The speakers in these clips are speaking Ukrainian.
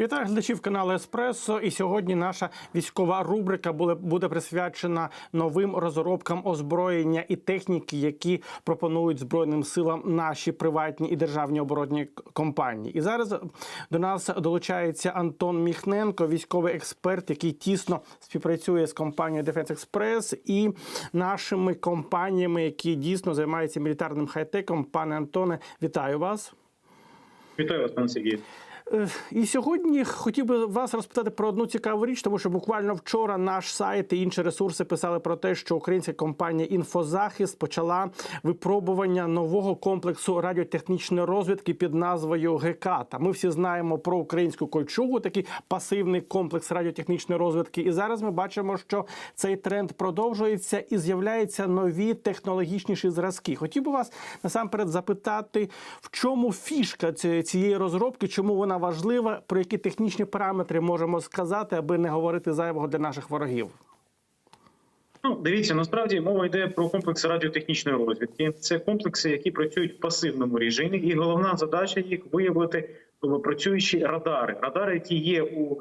Вітаю глядачів каналу Еспресо. І сьогодні наша військова рубрика буде, присвячена новим розробкам озброєння і техніки, які пропонують збройним силам наші приватні і державні оборонні компанії. І зараз до нас долучається Антон Міхненко, військовий експерт, який тісно співпрацює з компанією Defense Express і нашими компаніями, які дійсно займаються мілітарним хай-теком. Пане Антоне, вітаю вас. Вітаю вас, пане Сергій. Е, І сьогодні хотів би вас розпитати про одну цікаву річ, тому що буквально вчора наш сайт і інші ресурси писали про те, що українська компанія Інфозахист почала випробування нового комплексу радіотехнічної розвідки під назвою ГКАТА. Ми всі знаємо про українську кольчугу, такий пасивний комплекс радіотехнічної розвідки. І зараз ми бачимо, що цей тренд продовжується і з'являються нові технологічніші зразки. Хотів би вас насамперед запитати, в чому фішка цієї розробки, чому вона важлива, про які технічні параметри можемо сказати, аби не говорити зайвого для наших ворогів. Ну, дивіться, насправді мова йде про комплекси радіотехнічної розвідки. Це комплекси, які працюють в пасивному режимі, і головна задача їх виявити е, працюючі радари. Радари, які є у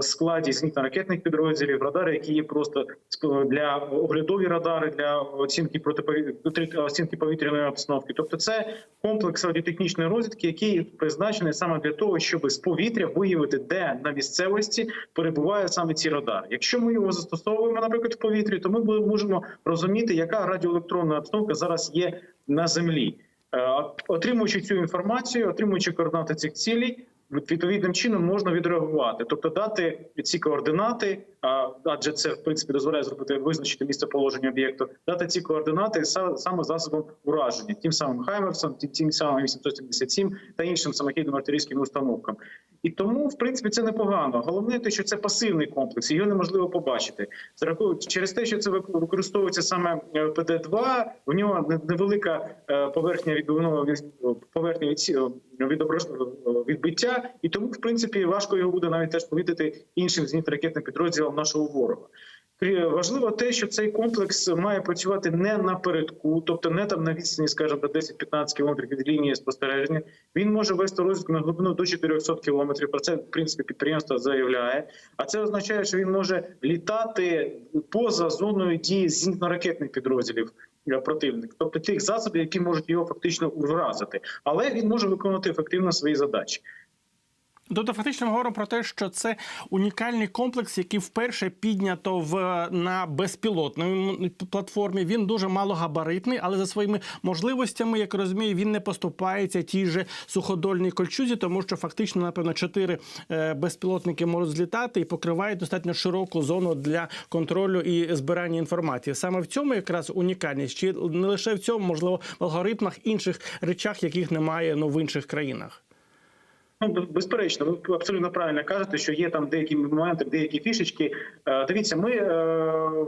складі зенітно-ракетних підрозділів, радари, які є просто для оглядові радари для оцінки протипові- оцінки повітряної обстановки. Тобто, це комплекс радіотехнічної розвідки, який призначений саме для того, щоб з повітря виявити, де на місцевості перебуває саме ці радари. Якщо ми його застосовуємо, наприклад, в повітрі, то ми можемо розуміти, яка радіоелектронна обстановка зараз є на землі. Е, Отримуючи цю інформацію, отримуючи координати цих цілей, відповідним чином можна відреагувати, тобто дати ці координати, адже це в принципі дозволяє зробити визначити місце положення об'єкту, дати ці координати саме засобом ураження, тим самим Хаймерсом, тим самим 877 та іншим самохідним артилерійським установкам. І тому, в принципі, це непогано. Головне те, що це пасивний комплекс, його неможливо побачити. Через те, що це вик- використовується саме е, ПД-2, в нього невелика е, поверхня від- поверхня від відображ- і тому, в принципі, важко його буде навіть теж помітити іншим зенітно-ракетним підрозділам нашого ворога. Важливо те, що цей комплекс має працювати не напередку, тобто не там на відстані, скажімо, до 10-15 кілометрів від лінії спостереження. Він може вести розвідку на глибину до 400 кілометрів. Про це в принципі підприємство заявляє. А це означає, що він може літати поза зоною дії зенітно-ракетних підрозділів е, противника, тобто тих засобів, які можуть його фактично вразити, але він може виконувати ефективно свої задачі. Тобто, фактично ми говоримо про те, що це унікальний комплекс, який вперше піднято в на безпілотній платформі. Він дуже малогабаритний, але за своїми можливостями, як розумію, він не поступається тій же суходольній кольчузі, тому що фактично, напевно, чотири е, безпілотники можуть злітати і покривають достатньо широку зону для контролю і збирання інформації. Саме в цьому якраз унікальність, чи не лише в цьому, можливо, в алгоритмах інших речах, яких немає ну, в інших країнах. Ну, безперечно, ви абсолютно правильно кажете, що є там деякі моменти, деякі фішечки. Е, Дивіться, ми е,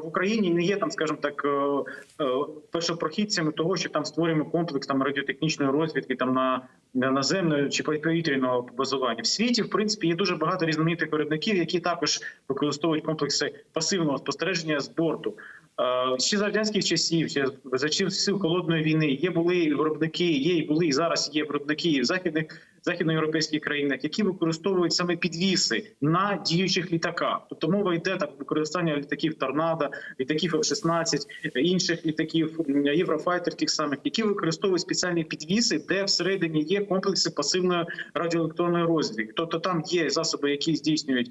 в Україні не є там, скажімо так, е, першопрохідцями того, що там створюємо комплекс там радіотехнічної розвідки, там на, на наземної чи повітряного базування. В світі, в принципі, є дуже багато різноманітних виробників, які також використовують комплекси пасивного спостереження з борту. Ще за радянських часів, ще за часів холодної війни є були виробники, є і були і зараз є виробники в західних західноєвропейських країнах, які використовують саме підвіси на діючих літаках. Тобто мова йде так використання літаків торнадо, літаків F-16, інших літаків Єврофайтер, тих самих, які використовують спеціальні підвіси, де всередині є комплекси пасивної радіоелектронної розвідки. Тобто там є засоби, які здійснюють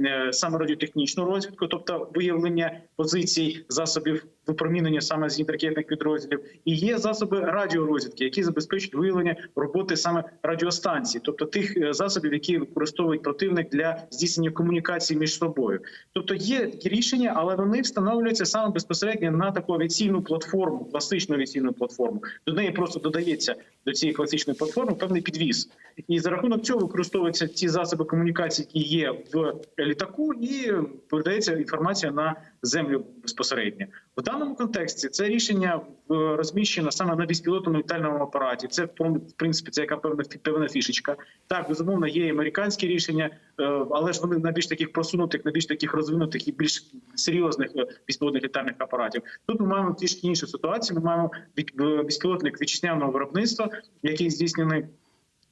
е, саме радіотехнічну розвідку, тобто виявлення позицій засобів випромінення саме з ракетних підрозділів, і є засоби радіорозвідки, які забезпечують виявлення роботи саме радіостанцій, тобто тих е, засобів, які використовують противник для здійснення комунікації між собою. Тобто є такі рішення, але вони встановлюються саме безпосередньо на таку авіаційну платформу, класичну авіаційну платформу. До неї просто додається до цієї класичної платформи певний підвіз, і за рахунок цього використовуються ті засоби комунікації, які є в літаку, і передається інформація на землю безпосередньо. В даному контексті це рішення розміщена саме на безпілотному літальному апараті. Це в принципі це яка певна певна фішечка. Так, безумовно, є американські рішення, е, але ж вони на більш таких просунутих, на більш таких розвинутих і більш серйозних е, безпілотних літальних апаратів. Тут ми маємо трішки іншу ситуацію. Ми маємо е, безпілотник вітчизняного виробництва, який здійснений.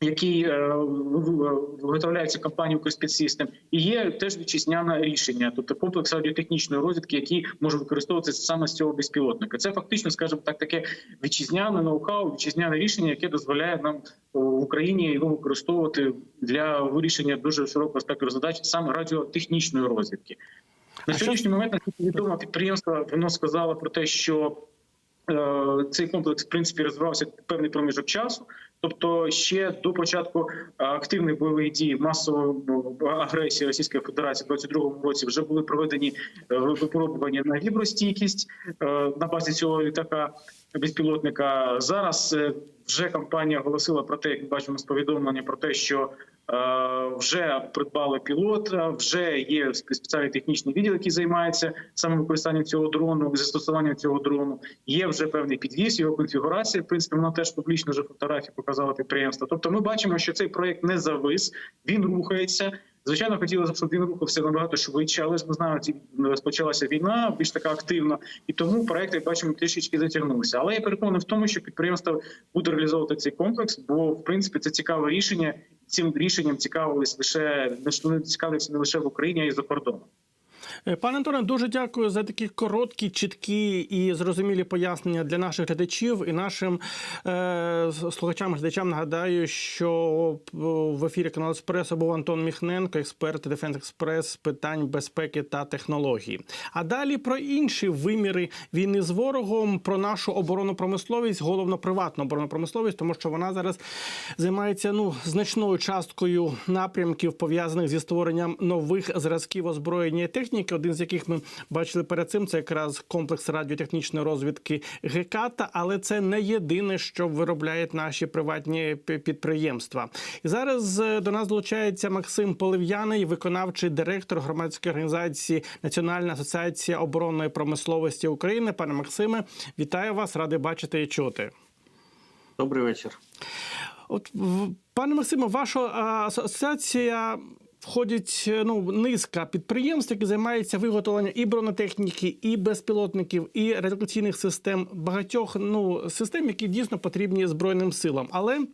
Який е, виготовляється компанією Укрспецсистем, і є теж вітчизняне рішення, тобто комплекс радіотехнічної розвідки, який може використовуватися саме з цього безпілотника. Це фактично, скажімо так, таке вітчизняне ноу-хау, вітчизняне рішення, яке дозволяє нам в Україні його використовувати для вирішення дуже широкого спектру задач саме радіотехнічної розвідки. На сьогоднішній момент відомо підприємство воно сказало про те, що е, цей комплекс в принципі розвивався певний проміжок часу. Тобто, ще до початку е, активних бойових дій масової ну, агресії Російської Федерації в 22-му році вже були проведені е, випробування на вібростійкість е, на базі цього літака безпілотника. Зараз е, вже компанія оголосила про те, як бачимо з повідомлення про те, що е, вже придбали пілота, вже є спеціальний технічний відділ, який займається саме використанням цього дрону, застосуванням цього дрону. Є вже певний підвіз, його конфігурація. В принципі, вона теж публічно вже фотографії показала підприємство. Тобто, ми бачимо, що цей проект не завис, він рухається. Звичайно, хотілося б, щоб він рухався набагато швидше, але ж ми знаємо, розпочалася війна більш така активна, і тому проект, як бачимо, трішечки затягнувся. Але я переконаний в тому, що підприємство буде реалізовувати цей комплекс, бо в принципі це цікаве рішення. Цим рішенням цікавились лише не цікавляться не лише в Україні, а й за кордоном. Е, Пане Антоне, дуже дякую за такі короткі, чіткі і зрозумілі пояснення для наших глядачів і нашим е, слухачам, глядачам. Нагадаю, що в ефірі каналу Еспресо був Антон Міхненко, експерт Дефенс Експрес з питань безпеки та технологій. А далі про інші виміри війни з ворогом, про нашу оборонну промисловість, головно приватну оборонну промисловість, тому що вона зараз займається ну значною часткою напрямків пов'язаних зі створенням нових зразків озброєння і техніки. Один з яких ми бачили перед цим, це якраз комплекс радіотехнічної розвідки ГЕКАТА, але це не єдине, що виробляють наші приватні підприємства. І зараз е, до нас долучається Максим Полив'яний, виконавчий директор громадської організації Національна асоціація оборонної промисловості України. Пане Максиме, вітаю вас, радий бачити і чути. Добрий вечір. От пане Максиме, ваша асоціація входить е, ну низка підприємств, які займаються виготовленням і бронетехніки, і безпілотників, і радіолокаційних систем, багатьох ну систем, які дійсно потрібні збройним силам. Але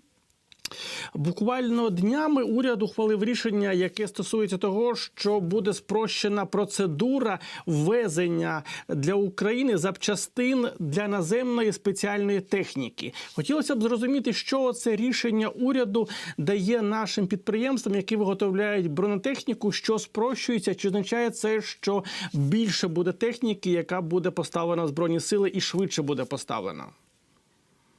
Буквально днями уряд ухвалив рішення, яке стосується того, що буде спрощена процедура ввезення для України запчастин для наземної спеціальної техніки. Хотілося б зрозуміти, що це рішення уряду дає нашим підприємствам, які виготовляють бронетехніку, що спрощується, чи означає це, що більше буде техніки, яка буде поставлена в збройні сили, і швидше буде поставлена.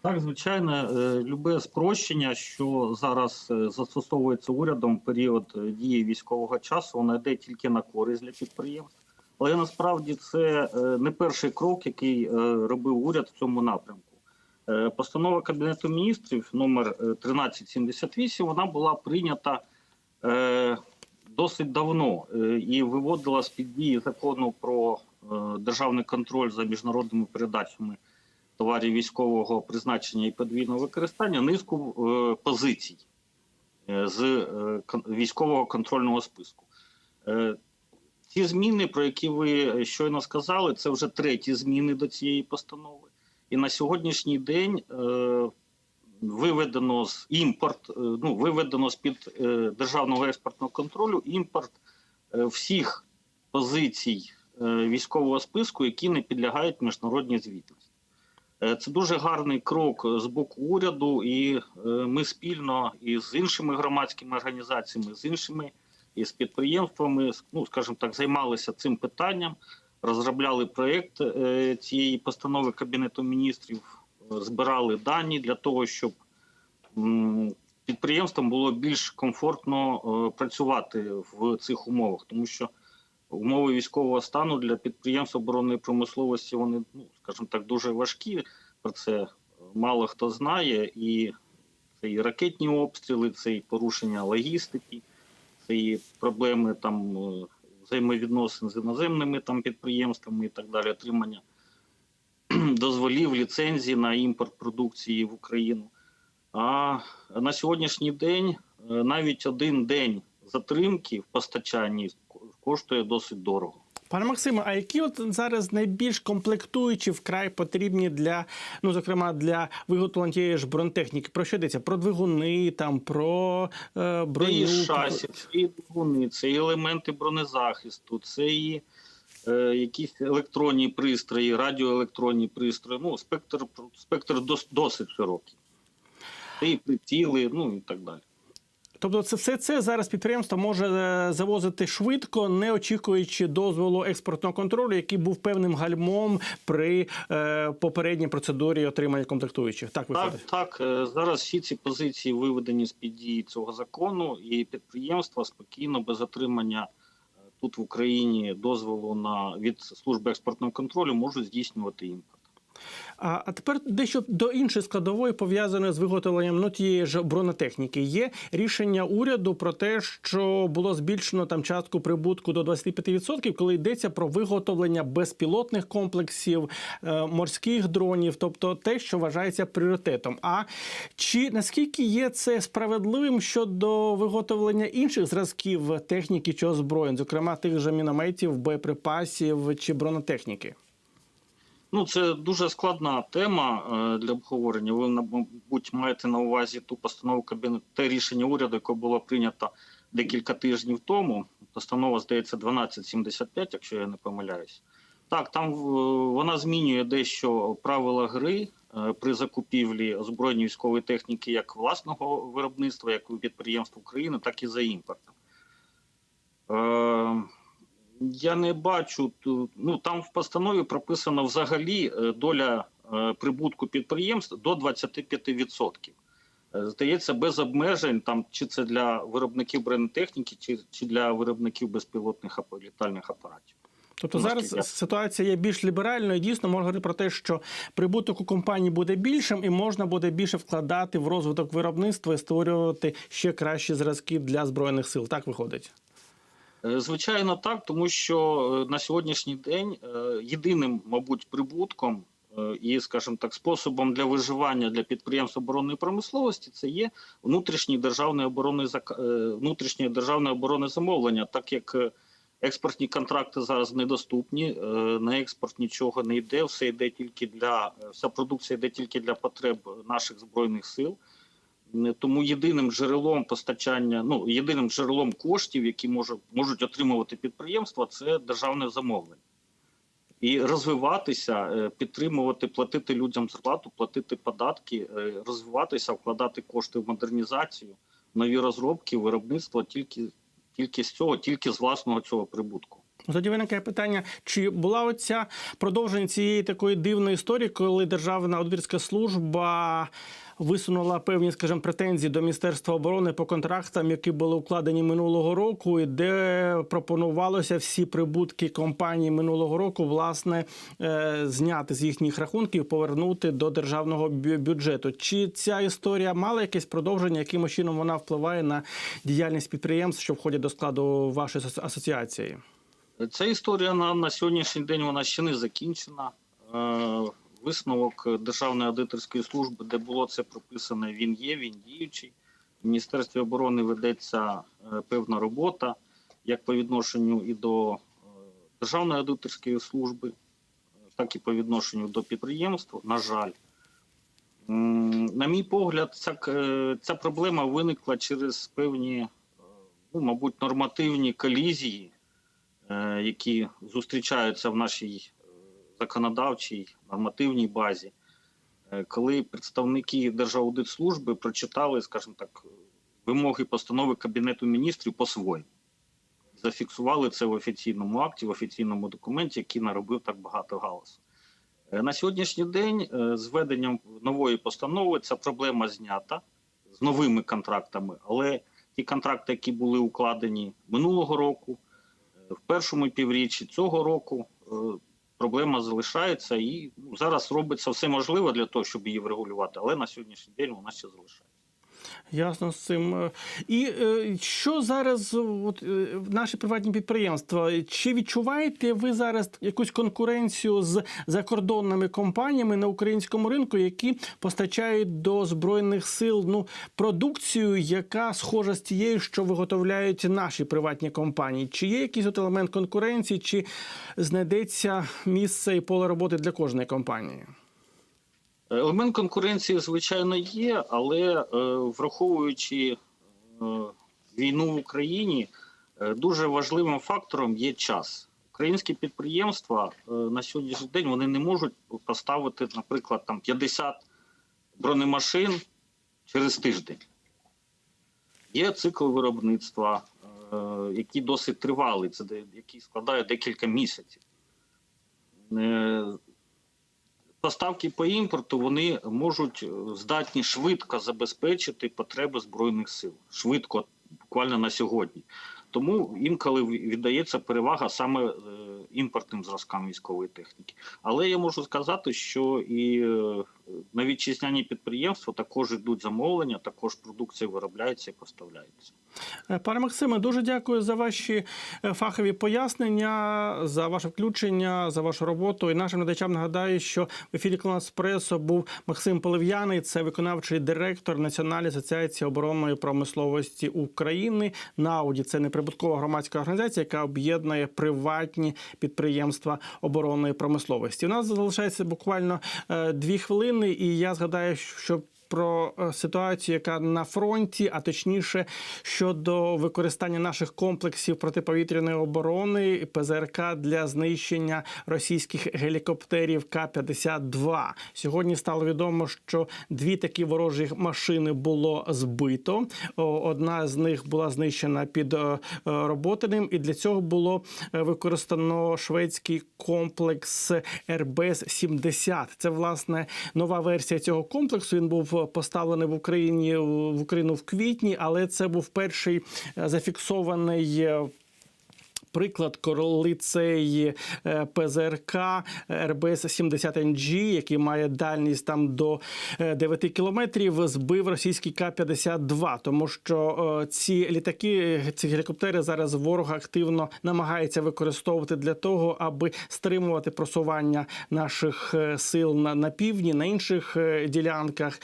Так, звичайно, е, любе спрощення, що зараз е, застосовується урядом в період е, дії військового часу, воно йде тільки на користь для підприємств. Але насправді це не перший крок, який робив уряд в цьому напрямку. Постанова Кабінету міністрів номер е, 1378, вона була прийнята досить давно і виводила з під дії закону про державний контроль за міжнародними передачами товарів військового призначення і подвійного використання низку е, позицій е, з е, військового контрольного списку. Ці зміни, про які ви щойно сказали, це вже треті зміни до цієї постанови. І на сьогоднішній день виведено з імпорт, ну виведено з під державного експортного контролю імпорт всіх позицій військового списку, які не підлягають міжнародній звітності. Е, Це дуже гарний крок з боку уряду, і е, ми спільно із іншими громадськими організаціями, з іншими і з підприємствами, ну скажімо так, займалися цим питанням, розробляли проєкт е, цієї постанови Кабінету міністрів, збирали дані для того, щоб підприємствам було більш комфортно працювати в цих умовах, тому що умови військового стану для підприємств оборонної промисловості вони, ну скажімо так, дуже важкі. Про це мало хто знає, і це і ракетні обстріли, це і порушення логістики, це і проблеми там е, взаємовідносин з іноземними там підприємствами і так далі, отримання дозволів, ліцензій на імпорт продукції в Україну. А на сьогоднішній день е, навіть один день затримки в постачанні коштує досить дорого. Пане Максиме, а які от зараз найбільш комплектуючі вкрай потрібні для, ну зокрема для виготовлення тієї ж бронетехніки? Про що йдеться? Про двигуни, там про е, Це і шасі, це і двигуни, це і елементи бронезахисту, це і е, якісь електронні пристрої, радіоелектронні пристрої. Ну, спектр, спектр дос, досить широкий. Це і приціли, ну і так далі. Тобто, це все це зараз підприємство може е, завозити швидко, не очікуючи дозволу експортного контролю, який був певним гальмом при е, попередній процедурі отримання комплектуючих. Так Так, виходить. так. е, Зараз всі ці позиції виведені з-під дії цього закону, і підприємства спокійно, без отримання тут в Україні дозволу на від служби експортного контролю можуть здійснювати імпорт. А, тепер дещо до іншої складової пов'язаної з виготовленням ну, тієї ж бронетехніки. Є рішення уряду про те, що було збільшено там частку прибутку до 25%, коли йдеться про виготовлення безпілотних комплексів, е, морських дронів, тобто те, що вважається пріоритетом. А чи наскільки є це справедливим щодо виготовлення інших зразків техніки чи озброєнь, зокрема тих же мінометів, боєприпасів чи бронетехніки? Ну, це дуже складна тема е, для обговорення. Ви, мабуть, маєте на увазі ту постанову кабінету, те рішення уряду, яке було прийнято декілька тижнів тому. Постанова, здається, 1275, якщо я не помиляюсь. Так, там е, вона змінює дещо правила гри е, при закупівлі озброєння військової техніки як власного виробництва, як у підприємств України, так і за імпортом. Я не бачу. Ну там в постанові прописано взагалі е, доля е, прибутку підприємств до 25%. Е, Здається, без обмежень, там чи це для виробників бронетехніки, чи, чи для виробників безпілотних літальних апаратів. Тобто зараз ситуація є більш ліберальною. і Дійсно, можна говорити про те, що прибуток у компанії буде більшим, і можна буде більше вкладати в розвиток виробництва і створювати ще кращі зразки для збройних сил. Так виходить. Е, Звичайно, так, тому що е, на сьогоднішній день е, єдиним, мабуть, прибутком і, скажімо так, способом для виживання для підприємств оборонної промисловості це є внутрішній державний оборонний внутрішнє державне оборонне замовлення, так як експортні контракти зараз недоступні, на експорт нічого не йде, все йде тільки для вся продукція йде тільки для потреб наших збройних сил. Не- Тому єдиним джерелом постачання, ну єдиним джерелом коштів, які може, можуть отримувати підприємства, це державне замовлення. І розвиватися, е, підтримувати, платити людям зарплату, платити податки, е, розвиватися, вкладати кошти в модернізацію, нові розробки, виробництво тільки, тільки з цього, тільки з власного цього прибутку. Тоді виникає питання: чи була оця продовження цієї такої дивної історії, коли Державна аудиторська служба висунула певні, скажімо, претензії до Міністерства оборони по контрактам, які були укладені минулого року, і де пропонувалося всі прибутки компанії минулого року власне е, зняти з їхніх рахунків, повернути до державного бюджету. Чи ця історія мала якесь продовження, яким чином вона впливає на діяльність підприємств, що входять до складу вашої асо- асоціації? Ця історія на, на сьогоднішній день вона ще не закінчена. Висновок Державної аудиторської служби, де було це прописано, він є, він діючий. В Міністерстві оборони ведеться е, певна робота, як по відношенню і до е, Державної аудиторської служби, е, так і по відношенню до підприємств. На жаль, на мій погляд, ця, ця проблема виникла через певні, ну, мабуть, нормативні колізії які зустрічаються в нашій законодавчій нормативній базі, Е, коли представники Держаудитслужби прочитали, скажімо так, вимоги постанови Кабінету міністрів по-своєму. Зафіксували це в офіційному акті, в офіційному документі, який наробив так багато галасу. Е, На сьогоднішній день е, з введенням нової постанови ця проблема знята з новими контрактами, але ті контракти, які були укладені минулого року, в першому півріччі цього року проблема залишається, і ну, зараз робиться все можливе для того, щоб її врегулювати, але на сьогоднішній день вона ще залишається. Ясно з цим. Е, І е, що зараз е, от, наші приватні підприємства? Чи відчуваєте ви зараз якусь конкуренцію з закордонними компаніями на українському ринку, які постачають до збройних сил ну продукцію, яка схожа з тією, що виготовляють наші приватні компанії? Чи є якийсь от елемент конкуренції, чи знайдеться місце і поле роботи для кожної компанії? Елемент конкуренції, звичайно, є, але е, враховуючи е, війну в Україні, е, дуже важливим фактором є час. Українські підприємства на сьогоднішній день вони не можуть поставити, наприклад, там 50 бронемашин через тиждень. Є цикл виробництва, який досить тривалий, це який складає декілька місяців. Поставки по імпорту вони можуть е, здатні швидко забезпечити потреби збройних сил. Швидко, буквально на сьогодні. Тому інколи віддається перевага саме е, імпортним зразкам військової техніки. Але я можу сказати, що і е, на вітчизняні підприємства також йдуть замовлення, також продукція виробляється і поставляється. Е, Пане Максиме, дуже дякую за ваші е, фахові пояснення, за ваше включення, за вашу роботу. І нашим глядачам нагадаю, що в ефірі Клас Пресо був Максим Полив'яний, це виконавчий директор Національної асоціації оборонної промисловості України. НАУДі це неприбуткова громадська організація, яка об'єднує приватні підприємства оборонної промисловості. У нас залишається буквально е, дві хвилини, і я згадаю, що про е, ситуацію, яка на фронті, а точніше щодо використання наших комплексів протиповітряної оборони ПЗРК для знищення російських гелікоптерів К-52. Сьогодні стало відомо, що дві такі ворожі машини було збито. Одна з них була знищена під е, е, Роботиним, і для цього було використано шведський комплекс РБС-70. Це власне нова версія цього комплексу. Він був поставлений в Україні в Україну в квітні, але це був перший е, зафіксований. Е, Приклад, коли цей е, ПЗРК РБС 70 NG, який має дальність там до е, 9 кілометрів, збив російський К-52, тому що е, ці літаки, ці гелікоптери зараз ворог активно намагається використовувати для того, аби стримувати просування наших е, сил на, на півдні, на інших е, ділянках.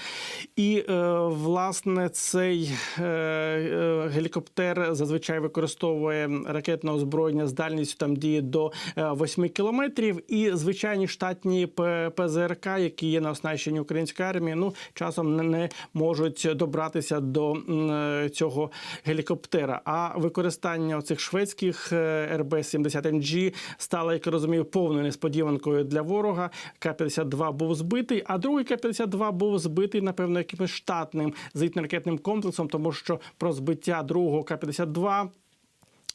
І е, власне цей е, е, гелікоптер зазвичай використовує ракетне озброєння з дальністю там діє до е, 8 кілометрів. І звичайні штатні ПЗРК, які є на оснащенні української армії, ну часом не, не можуть добратися до е, цього гелікоптера. А використання цих шведських е, РБ-70NG стало, як я розумію, повною несподіванкою для ворога. К-52 був збитий, а другий К-52 був збитий, напевно, якимось штатним зенітно-ракетним комплексом, тому що про збиття другого К-52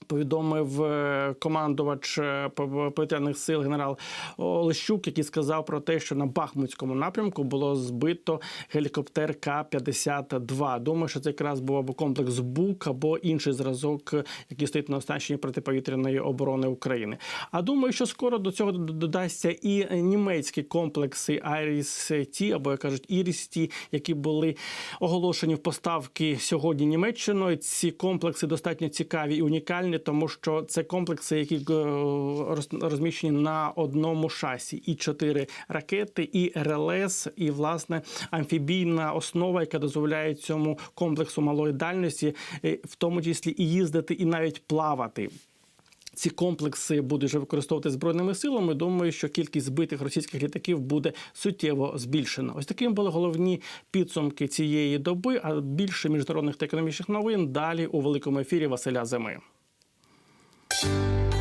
Повідомив е, командувач е, повітряних сил генерал Олещук, який сказав про те, що на Бахмутському напрямку було збито гелікоптер К-52. Думаю, що це якраз був або комплекс БУК, або інший зразок, який стоїть на оснащенні протиповітряної оборони України. А думаю, що скоро до цього додасться і німецькі комплекси Айріс-Ті, або як кажуть, Іріс-Ті, які були оголошені в поставки сьогодні Німеччиною. Ці комплекси достатньо цікаві і унікальні, тому що це комплекси, які е, розміщені на одному шасі. І чотири ракети, і РЛС, і власне амфібійна основа, яка дозволяє цьому комплексу малої дальності, е, в тому числі і їздити, і навіть плавати. Ці комплекси будуть вже використовувати збройними силами. Думаю, що кількість збитих російських літаків буде суттєво збільшена. Ось такими були головні підсумки цієї доби. А більше міжнародних та економічних новин далі у великому ефірі Василя Зими. you